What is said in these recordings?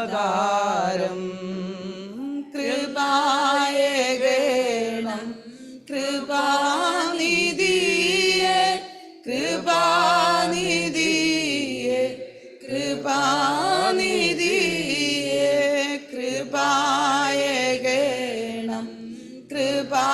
സദാരം കൃപായേ ഗണം കൃപാനിധിയെ കൃപാനിധിയെ കൃപാനിധിയെ കൃപായേ ഗണം കൃപാ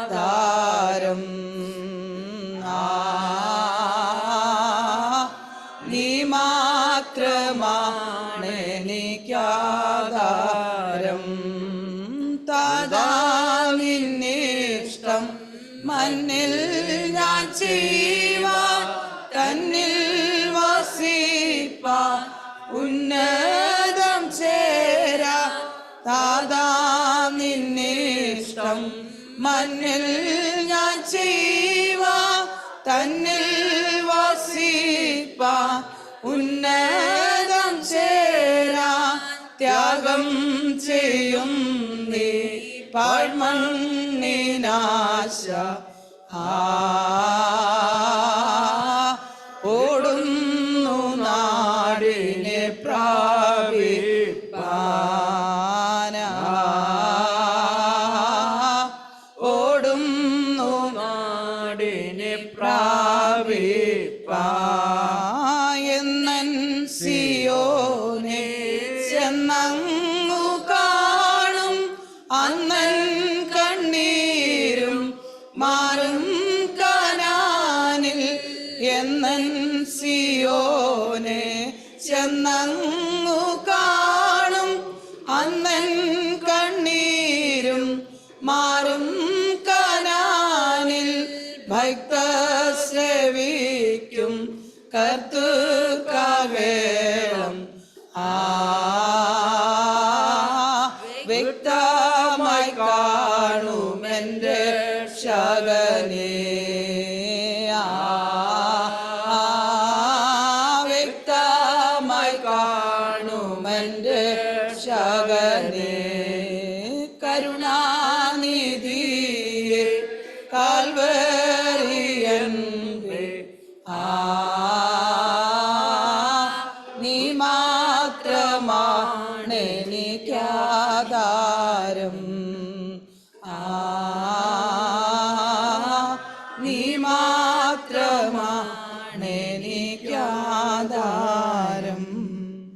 എനിക്കാധാരം നീ മാത്രമാണ് എനിക്കാധാരം. താതാ മണ്ണിൽ ഞാൻ ചെയ്യുവാൻ തന്നിൽ വസിപ്പ ഉന്നതം ചേരാ താതാ നിന്നിഷ്ടം മണ്ണിൽ ഞാൻ ചെയ്യുക തന്നിൽ വാസിപ്പ. ഉന്നതം ചേരാ ത്യാഗം ചെയ്യും നീ. പാഴ്മണ്ണിനാശ. ആ ഓടുന്നു പ്രാപിപ്പായെന്നൻ സിയോനെ ചെന്നങ്ങു കാണും. അന്നൻ കണ്ണീരും മാറും കനാനിൽ. എന്നൻ സിയോനെ ചെന്നങ്ങു കർത്തുക്കവേളം ആ വ്യക്തമായി കാണുമെന്റെ ശകനെ വ്യക്തമായി കാണും എന്റെ ആധാരം. ആ നീ മാത്രമാണെനിക്കാധാരം